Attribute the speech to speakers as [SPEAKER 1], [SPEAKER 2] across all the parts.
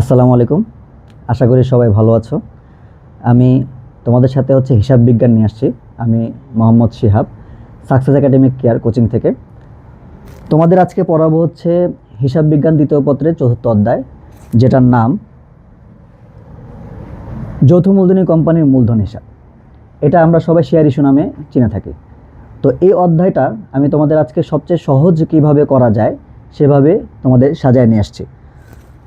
[SPEAKER 1] আসসালামু আলাইকুম। আশা করি সবাই ভালো আছো। আমি তোমাদের সাথে হচ্ছে হিসাব বিজ্ঞান নিয়ে আসছি। আমি Mohammad Shihab success academic care coaching থেকে। তোমাদের আজকে পড়াবো হচ্ছে হিসাব বিজ্ঞান দ্বিতীয় পত্রের চতুর্থ অধ্যায়, যেটার নাম যৌথ মূলধনী কোম্পানির মূলধন হিসাব। এটা আমরা সবাই শেয়ার ইস্যু নামে চিনে থাকি। তো এই অধ্যায়টা আমি তোমাদের আজকে সবচেয়ে সহজ কীভাবে করা যায়, সেভাবে তোমাদের সাজায় নিয়ে আসছি।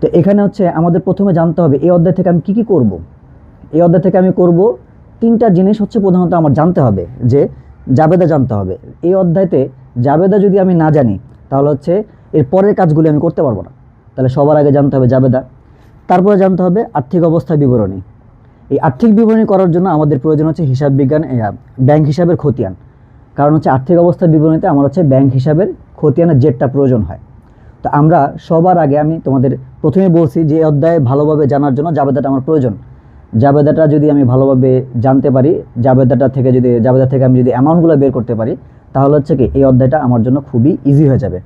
[SPEAKER 1] তো এখানে হচ্ছে আমাদের প্রথমে জানতে হবে এই অধ্যায় থেকে আমি কি কি করব। এই অধ্যায় থেকে আমি করব তিনটা জিনিস হচ্ছে প্রধানত আমার জানতে হবে, যে জাবেদা জানতে হবে। এই অধ্যায়তে জাবেদা যদি আমি না জানি, তাহলে হচ্ছে এর পরের কাজগুলি আমি করতে পারব না। তাহলে সবার আগে জানতে হবে জাবেদা। তারপরে জানতে হবে আর্থিক অবস্থা বিবরণী। এই আর্থিক বিবরণী করার জন্য আমাদের প্রয়োজন হচ্ছে হিসাব বিজ্ঞান ব্যাংক হিসাবের খতিয়ান। কারণ হচ্ছে আর্থিক অবস্থা বিবরণীতে আমার হচ্ছে ব্যাংক হিসাবের খতিয়ানের জেটটা প্রয়োজন হয়। তো আমরা সবার আগে আমি তোমাদের প্রথমে বলছি যে অধ্যায় ভালোভাবে জানার জন্য জাবেদাটা আমার প্রয়োজন। জাবেদাটা যদি আমি ভালোভাবে জানতে পারি, জাবেদাটা থেকে যদি, জাবেদা থেকে আমি যদি অ্যামাউন্টগুলো বের করতে পারি, তাহলে হচ্ছে কি এই অধ্যায়টা আমার জন্য খুবই ইজি হয়ে যাবে।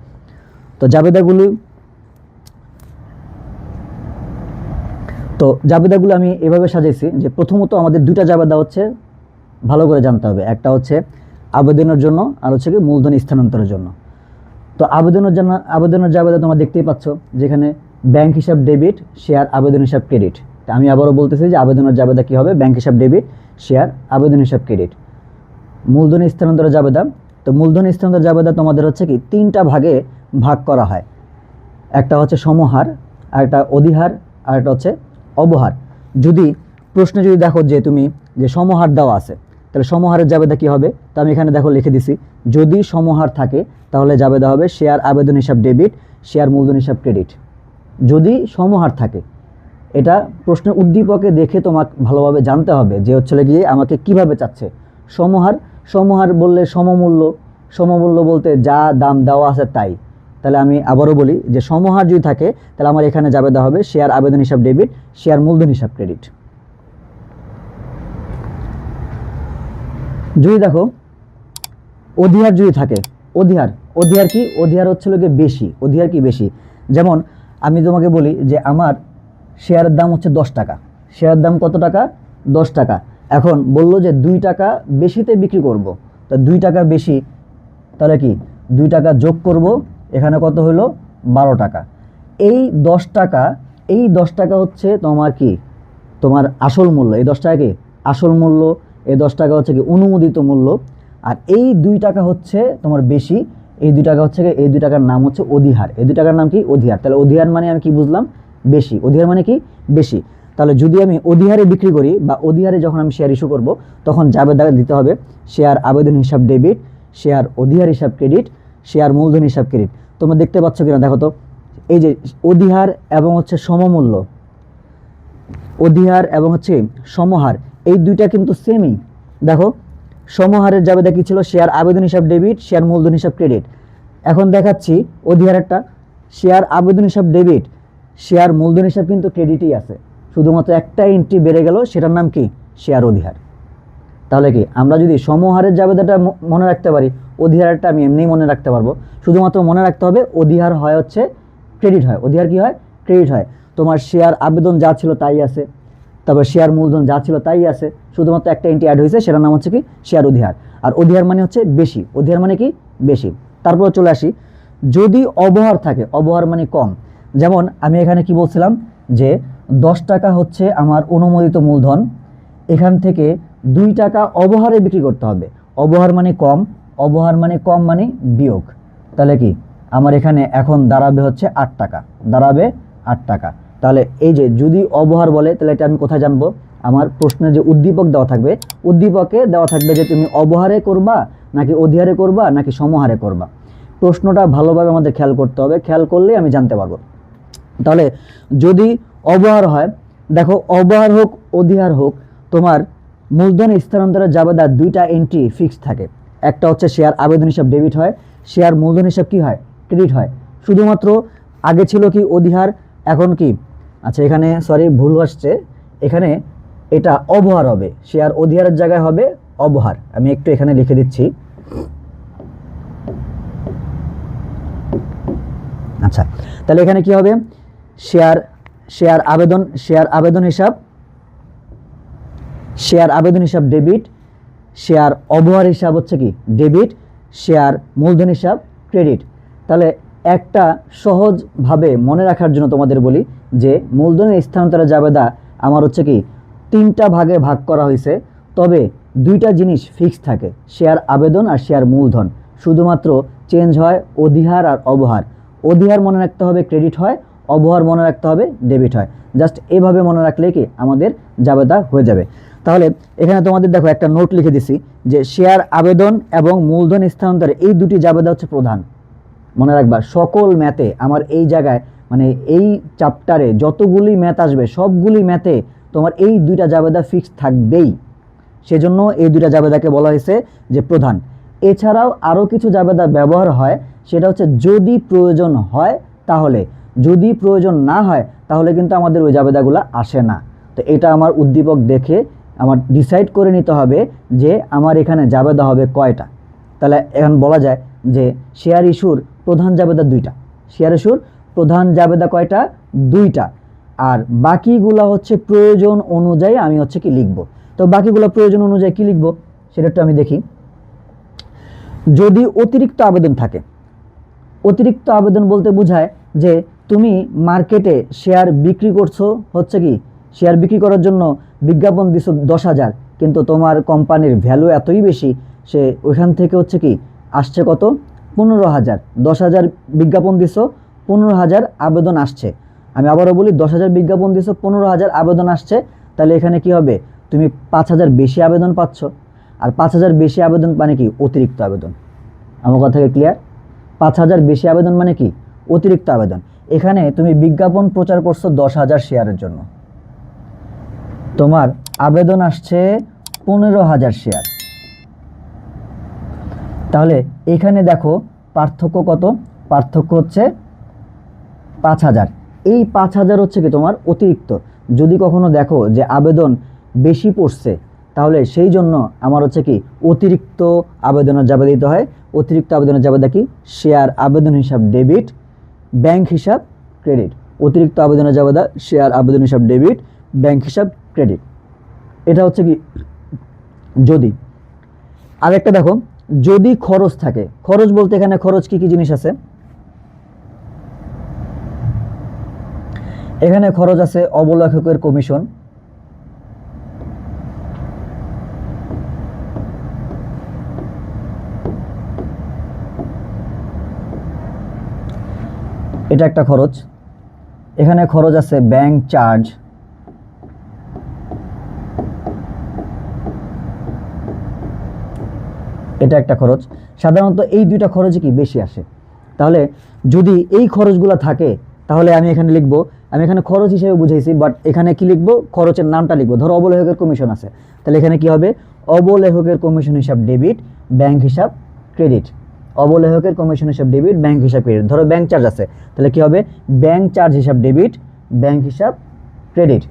[SPEAKER 1] তো জাবেদাগুলো তো জাবেদাগুলো আমি এভাবে সাজাইছি যে প্রথমত আমাদের দুটা জাবেদা হচ্ছে ভালো করে জানতে হবে। একটা হচ্ছে আবেদনের জন্য, আর হচ্ছে কি মূলধন স্থানান্তরের জন্য। তো আবেদনের জন্য আবেদনের জাবেদা তোমরা দেখতেই পাচ্ছ, যেখানে ব্যাংক হিসাব ডেবিট শেয়ার আবেদন হিসাব ক্রেডিট আমি আবারও বলতেছি যে আবেদনের জাবেদা কী হবে? ব্যাংক হিসাব ডেবিট শেয়ার আবেদন হিসাব ক্রেডিট মূলধন স্থানান্তর জাবেদা। তো মূলধন স্থানান্তর জাবেদা তোমাদের হচ্ছে কি, তিনটা ভাগে ভাগ করা হয়। একটা হচ্ছে সমহার, আর একটা অধিহার, আর একটা হচ্ছে অবহার। যদি প্রশ্নে যদি দেখো যে তুমি, যে সমহার দেওয়া আছে তাহলে সমহারের জাবেদা কী হবে? তো আমি এখানে দেখো লিখে দিছি। যদি সমহার থাকে, তাহলে জাবেদা হবে শেয়ার আবেদন হিসাব ডেবিট শেয়ার মূলধন হিসাব ক্রেডিট যদি সমহার থাকে, এটা প্রশ্নের উদ্দীপকে দেখে তোমাকে ভালোভাবে জানতে হবে যে হচ্ছে গিয়ে আমাকে কীভাবে চাচ্ছে। সমহার সমহার বললে সমমূল্য সমমূল্য বলতে যা দাম দেওয়া আছে তাই। তাহলে আমি আবারও বলি যে সমহার যদি থাকে, তাহলে আমার এখানে যাবে হবে শেয়ার আবেদন হিসাব ডেবিট শেয়ার মূলধন হিসাব ক্রেডিট যদি দেখো, অধিহার যদি থাকে, অধিহার অধিহার কি? অধিহার হচ্ছে লোকে বেশি, অধিহার কি বেশি? যেমন আমি তোমাকে বলি যে আমার শেয়ারের দাম হচ্ছে দশ টাকা। শেয়ারের দাম কত টাকা? দশ টাকা। এখন বলল যে দুই টাকা বেশিতে বিক্রি করব। তা দুই টাকা বেশি, তাহলে কি? দুই টাকা যোগ করব, এখানে কত হলো? বারো টাকা। এই দশ টাকা, এই দশ টাকা হচ্ছে তোমার কি? তোমার আসল মূল্য। এই দশ টাকা কি? আসল মূল্য এই দশ টাকা হচ্ছে কি অনুমোদিত মূল্য। আর এই দুই টাকা হচ্ছে তোমার বেশি, এই দুই টাকা হচ্ছে এই দুই টাকার নাম হচ্ছে অধিহার। এই দুই টাকার নাম কি? অধিহার। তাহলে অধিহার মানে আমি কি বুঝলাম? বেশি। অধিহার মানে কি? বেশি। তাহলে যদি আমি অধিহারে বিক্রি করি বা অধিহারে যখন আমি শেয়ার ইস্যু করব, তখন যাবে জাবেদা দিতে হবে শেয়ার আবেদন হিসাব ডেবিট শেয়ার অধিহার হিসাব ক্রেডিট শেয়ার মূলধন হিসাব ক্রেডিট তোমরা দেখতে পাচ্ছ কিনা? দেখো তো। এই যে অধিহার এবং হচ্ছে সমমূল্য। অধিহার এবং হচ্ছে সমহার। এই দুইটা কিন্তু সেমই দেখো, সমহারের জাবেদা কি ছিল? শেয়ার আবেদন হিসাব ডেবিট শেয়ার মূলধন হিসাব ক্রেডিট এখন দেখাচ্ছি অধিহারেরটা। শেয়ার আবেদন হিসাব ডেবিট শেয়ার মূলধন হিসাব কিন্তু ক্রেডিটই আছে। শুধুমাত্র একটা এন্ট্রি বেড়ে গেল, সেটার নাম কি? শেয়ার অধিহার। তাহলে কি, আমরা যদি সমহারের জাবেদাটা মনে রাখতে পারি অধিহারটা আমি এমনিই মনে রাখতে পারব। শুধুমাত্র মনে রাখতে হবে, অধিহার হয় হচ্ছে ক্রেডিট হয়। অধিহার কি হয়? ক্রেডিট হয়। তোমার শেয়ার আবেদন যা ছিল তাই আছে। তারপর শেয়ার মূলধন যা ছিল তাই আছে, শুধুমাত্র একটা এন্ট্রি অ্যাড হয়েছে, সেটার নাম হচ্ছে কি? শেয়ার অধিহার। আর অধিহার মানে হচ্ছে বেশি। অধিহার মানে কি? বেশি। তারপর চলে আসি। যদি অবহার থাকে, অবহার মানে কম। যেমন আমি এখানে কি বলছিলাম? যে দশ টাকা হচ্ছে আমার অনুমোদিত মূলধন, এখান থেকে দুই টাকা অবহারে বিক্রি করতে হবে। অবহার মানে কম, অবহার মানে কম মানে বিয়োগ। তাহলে কি? আমার এখানে এখন দাঁড়াবে হচ্ছে আট টাকা। দাঁড়াবে আট টাকা। তাহলে এই যে যদি অবহার বলে, তাহলে এটা আমি কোথায় জানব? আমার প্রশ্নের যে উদ্দীপক দেওয়া থাকবে, উদ্দীপকে দেওয়া থাকবে যে তুমি অবহারে করবা, নাকি অধিহারে করবা, নাকি সমহারে করবা? প্রশ্নটা ভালোভাবে আমাদের খেয়াল করতে হবে। খেয়াল করলেই আমি জানতে পারব। তাহলে যদি অবহার হয়, দেখো অবহার হোক, অধিহার হোক, তোমার মূলধন স্থানান্তরের জাবেদা দুইটা এন্ট্রি ফিক্স থাকে। একটা হচ্ছে শেয়ার আবেদন হিসাব ডেবিট হয়। শেয়ার মূলধন হিসাব কি হয়? ক্রেডিট হয়। শুধুমাত্র আগে ছিল কি অধিহার, এখন কি? আচ্ছা এখানে সরি ভুল আসছে। এখানে এটা অবহার হবে। শেয়ার অধিহারের জায়গায় হবে অবহার। আমি একটু এখানে লিখে দিচ্ছি। আচ্ছা তাহলে এখানে কি হবে? শেয়ার শেয়ার আবেদন শেয়ার আবেদন হিসাব, শেয়ার আবেদন হিসাব ডেবিট, শেয়ার অবহার হিসাব হচ্ছে কি? ডেবিট, শেয়ার মূলধন হিসাব, ক্রেডিট। তাহলে একটা সহজভাবে মনে রাখার জন্য তোমাদের বলি যে মূলধনের স্থানান্তরের জাবেদা আমার হচ্ছে কি তিনটা ভাগে ভাগ করা হয়েছে। তবে দুইটা জিনিস ফিক্স থাকে শেয়ার আবেদন আর শেয়ার মূলধন। শুধুমাত্র চেঞ্জ হয় অধিহার আর অবহার। অধিহার মনে রাখতে হবে ক্রেডিট হয়, অবহার মনে রাখতে হবে ডেবিট হয়। জাস্ট এভাবে মনে রাখলে কি আমাদের জাবেদা হয়ে যাবে। তাহলে এখানে তোমাদের দেখো একটা নোট লিখে দিছি যে শেয়ার আবেদন এবং মূলধন স্থানান্তরে এই দুটি জাবেদা হচ্ছে প্রধান। মনে রাখবা, সকল ম্যাথে আমার এই জায়গায় মানে এই চ্যাপ্টারে যতগুলি ম্যাথ আসবে, সবগুলি ম্যাথে তোমার এই দুইটা জাবেদা ফিক্স থাকবেই। সেজন্য এই দুইটা জাবেদাকে বলা হয়েছে যে প্রধান। এছাড়াও আরও কিছু জাবেদা ব্যবহার হয়, সেটা হচ্ছে যদি প্রয়োজন হয় তাহলে। যদি প্রয়োজন না হয় তাহলে কিন্তু আমাদের ওই জাবেদাগুলো আসে না। তো এটা আমার উদ্দীপক দেখে আমার ডিসাইড করে নিতে হবে যে আমার এখানে জাবেদা হবে কয়টা। তাহলে এখন বলা যায় যে শেয়ার ইস্যুর প্রধান জাবেদা দুইটা। শেয়ার ইস্যুর প্রধান জাবেদা কয়টা? দুইটা। আর বাকিগুলো হচ্ছে প্রয়োজন অনুযায়ী আমি হচ্ছে কি লিখব। তো বাকিগুলো প্রয়োজন অনুযায়ী কি লিখব? সেটা একটু আমি দেখি। যদি অতিরিক্ত আবেদন থাকে, অতিরিক্ত আবেদন বলতে বোঝায় যে তুমি মার্কেটে শেয়ার বিক্রি করছ, হচ্ছে কি? শেয়ার বিক্রি করার জন্য বিজ্ঞাপন দিছো দশ হাজার, কিন্তু তোমার কোম্পানির ভ্যালু এতই বেশি, সে ওইখান থেকে হচ্ছে কি, আসছে কত? পনেরো হাজার, দশ হাজার বিজ্ঞাপন দিছো, পনেরো হাজার আবেদন আসছে। আমি আবারও বলি, দশ হাজার বিজ্ঞাপন দিছো, পনেরো হাজার আবেদন আসছে। তাহলে এখানে কি হবে? তুমি পাঁচ হাজার বেশি আবেদন পাচ্ছ। আর পাঁচ হাজার বেশি আবেদন মানে কি? অতিরিক্ত আবেদন। আমার কথা ক্লিয়ার পাঁচ হাজার বেশি আবেদন মানে কি? অতিরিক্ত আবেদন। এখানে তুমি বিজ্ঞাপন প্রচার করছ দশ হাজার শেয়ারের জন্য। তোমার আবেদন আসছে পনেরো হাজার শেয়ার। তাহলে এখানে দেখো পার্থক্য কত? পার্থক্য হচ্ছে পাঁচ হাজার। এই পাঁচ হাজার হচ্ছে কি তোমার অতিরিক্ত। যদি কখনো দেখো যে আবেদন বেশি পড়ছে, তাহলে সেই জন্য আমার হচ্ছে কি অতিরিক্ত আবেদনের জাবে দিতে হয়। অতিরিক্ত আবেদনের জাবেদা কি? শেয়ার আবেদন হিসাব ডেবিট, ব্যাংক হিসাব ক্রেডিট। অতিরিক্ত আবেদনের জাবেদা, শেয়ার আবেদন হিসাব ডেবিট, ব্যাংক হিসাব ক্রেডিট। এটা হচ্ছে কি, যদি। আরেকটা দেখো যদি খরচ থাকে, খরচ বলতে এখানে খরচ কি কি জিনিস আছে? এখানে খরচ আছে অবলেখকের কমিশন এটা একটা খরচ। এখানে খরচ আছে ব্যাংক চার্জ এটা একটা খরচ। সাধারণত এই দুইটা খরচে কি বেশি আসে? তাহলে যদি এই খরচগুলো থাকে, তাহলে আমি এখানে লিখব, আমি এখানে খরচ হিসেবে বুঝাইছি বাট এখানে কি লিখব? খরচের নামটা লিখব। ধরো অবলেখকের কমিশন আছে। তাহলে এখানে কি হবে? অবলেখকের কমিশন হিসাব ডেবিট ব্যাংক হিসাব ক্রেডিট অবলেখকের কমিশন হিসাব ডেবিট ব্যাংক হিসাব ক্রেডিট ধরো ব্যাংক চার্জ আছে। তাহলে কি হবে? ব্যাংক চার্জ হিসাব ডেবিট ব্যাংক হিসাব ক্রেডিট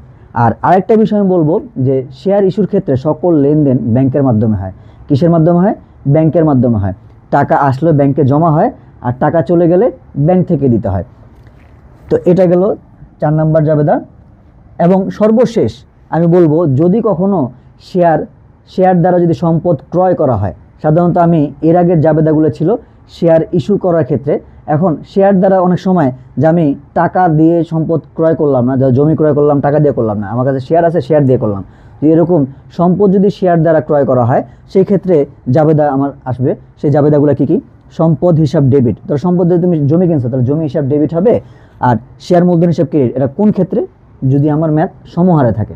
[SPEAKER 1] আর আরেকটা বিষয় আমি বলব যে শেয়ার ইস্যুর ক্ষেত্রে সকল লেনদেন ব্যাংকের মাধ্যমে হয়। কিসের মাধ্যমে হয়? ব্যাংকের মাধ্যমে হয়। টাকা আসলে ব্যাংকে জমা হয় আর টাকা চলে গেলে ব্যাংক থেকে দিতে হয়। তো এটা গেল চার নাম্বার জাবেদা। এবং সর্বশেষ আমি বলব, যদি কখনো শেয়ার শেয়ার দ্বারা যদি সম্পদ ক্রয় করা হয়, সাধারণত আমি এর আগের জাবেদাগুলো ছিল শেয়ার ইস্যু করার ক্ষেত্রে। এখন শেয়ার দ্বারা অনেক সময় যে আমি টাকা দিয়ে সম্পদ ক্রয় করলাম না জমি ক্রয় করলাম, টাকা দিয়ে করলাম না, আমার কাছে শেয়ার আছে, শেয়ার দিয়ে করলাম। তো এরকম সম্পদ যদি শেয়ার দ্বারা ক্রয় করা হয় সেই ক্ষেত্রে জাবেদা আমার আসবে। সেই জাবেদাগুলো কি কি? সম্পদ হিসাব ডেবিট ধরো সম্পদ যদি তুমি জমি কিনছো, তাহলে জমি হিসাব ডেবিট হবে। আর শেয়ার মূলধন হিসাব ক্রেডিট এটা কোন ক্ষেত্রে? যদি আমার ম্যাথ সমহারে থাকে।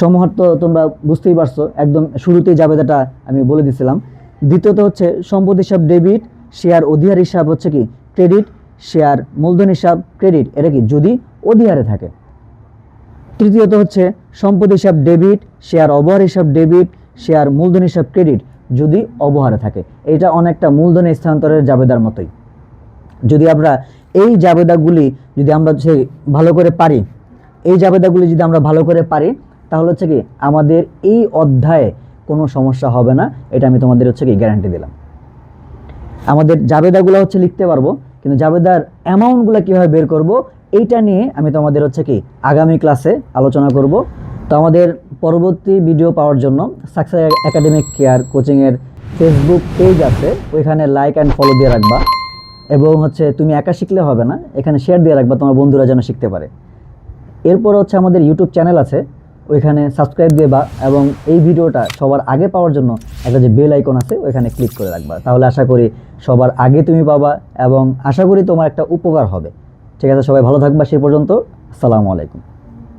[SPEAKER 1] সমহার তো তোমরা বুঝতেই পারছ, একদম শুরুতেই জাবেদাটা আমি বলে দিছিলাম। দ্বিতীয়ত হচ্ছে সম্পদ হিসাব ডেবিট শেয়ার অধিহার হিসাব হচ্ছে কি? ক্রেডিট শেয়ার মূলধন হিসাব ক্রেডিট এটা কি? যদি অধিহারে থাকে। তৃতীয়ত হচ্ছে সম্পদ হিসাব ডেবিট, শেয়ার অবহার হিসাব ডেবিট, শেয়ার মূলধন হিসাব ক্রেডিট যদি অবহারে থাকে। এটা অনেকটা মূলধনের স্থানান্তরের জাবেদার মতোই। যদি আমরা এই জাবেদাগুলি যদি আমরা হচ্ছে ভালো করে পারি, এই জাবেদাগুলি যদি আমরা ভালো করে পারি, তাহলে হচ্ছে কি আমাদের এই অধ্যায়ে কোনো সমস্যা হবে না। এটা আমি তোমাদের হচ্ছে কি গ্যারান্টি দিলাম। আমাদের জাবেদাগুলো হচ্ছে লিখতে পারব, কিন্তু জাবেদার অ্যামাউন্টগুলো কীভাবে বের করব এইটা নিয়ে আমি তোমাদের হচ্ছে কি আগামী ক্লাসে আলোচনা করব। তো আমাদের পরবর্তী ভিডিও পাওয়ার জন্য সাকসেস একাডেমিক কেয়ার কোচিংয়ের ফেসবুক পেজ আছে। ওইখানে লাইক অ্যান্ড ফলো দিয়ে রাখবা। এবং হচ্ছে তুমি একা শিখলে হবে না, এখানে শেয়ার দিয়ে রাখবা, তোমার বন্ধুরা যেন শিখতে পারে। এরপর হচ্ছে আমাদের ইউটিউব চ্যানেল আছে। ওইখানে সাবস্ক্রাইব দেবা এবং এই ভিডিওটা সবার আগে পাওয়ার জন্য একটা যে বেল আইকন আছে, ওইখানে ক্লিক করে রাখবা। তাহলে আশা করি সবার আগে তুমি পাবা, এবং আশা করি তোমার একটা উপকার হবে। ঠিক আছে সবাই ভালো থাকবা সে পর্যন্ত। আসসালামু আলাইকুম।